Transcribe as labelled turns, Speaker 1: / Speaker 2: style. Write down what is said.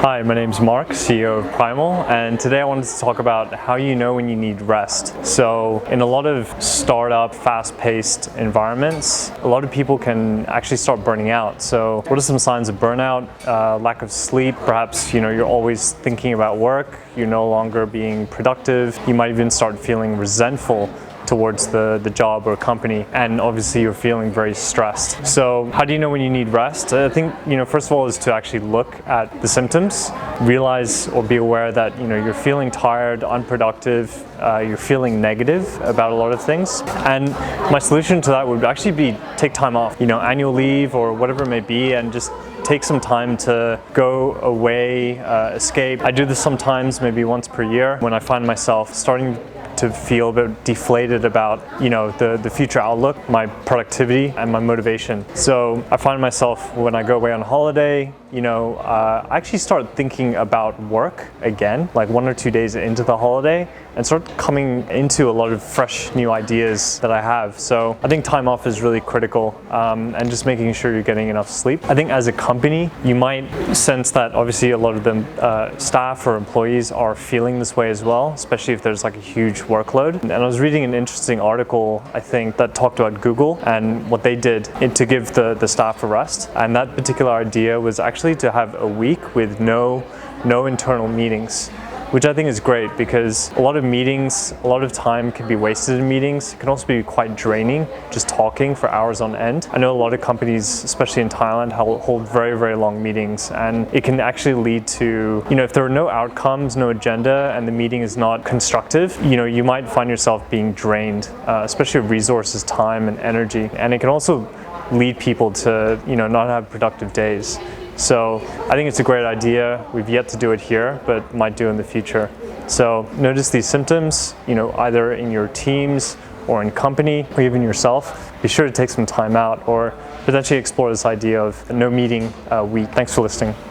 Speaker 1: Hi, my name is Mark, CEO of Primal, and today I wanted to talk about how you know when you need rest. So, in a lot of startup, fast paced environments, a lot of people can actually start burning out. So, what are some signs of burnout? Uh, lack of sleep, perhaps you know you're always thinking about work, you're no longer being productive, you might even start feeling resentful towards the, the job or company and obviously you're feeling very stressed. So how do you know when you need rest? I think you know first of all is to actually look at the symptoms realize or be aware that you know you're feeling tired unproductive uh, you're feeling negative about a lot of things. And my solution to that would actually be take time off you know annual leave or whatever it may be and just take some time to go away, uh, escape. I do this sometimes, maybe once per year, when I find myself starting to feel a bit deflated about you know the, the future outlook, my productivity and my motivation. So I find myself when I go away on holiday, you know, uh, I actually start thinking about work again, like one or two days into the holiday, and start coming into a lot of fresh new ideas that I have. So I think time off is really critical, um, and just making sure you're getting enough sleep. I think as a company, you might sense that obviously a lot of the uh, staff or employees are feeling this way as well, especially if there's like a huge workload. And I was reading an interesting article, I think, that talked about Google and what they did to give the, the staff a rest. And that particular idea was actually to have a week with no no internal meetings which I think is great because a lot of meetings, a lot of time can be wasted in meetings. It can also be quite draining just talking for hours on end. I know a lot of companies, especially in Thailand, hold very, very long meetings and it can actually lead to, you know, if there are no outcomes, no agenda, and the meeting is not constructive, you know, you might find yourself being drained, uh, especially of resources, time, and energy. And it can also lead people to, you know, not have productive days. So I think it's a great idea. We've yet to do it here, but might do in the future. So notice these symptoms, you know, either in your teams or in company or even yourself. Be sure to take some time out or potentially explore this idea of no meeting uh, week. Thanks for listening.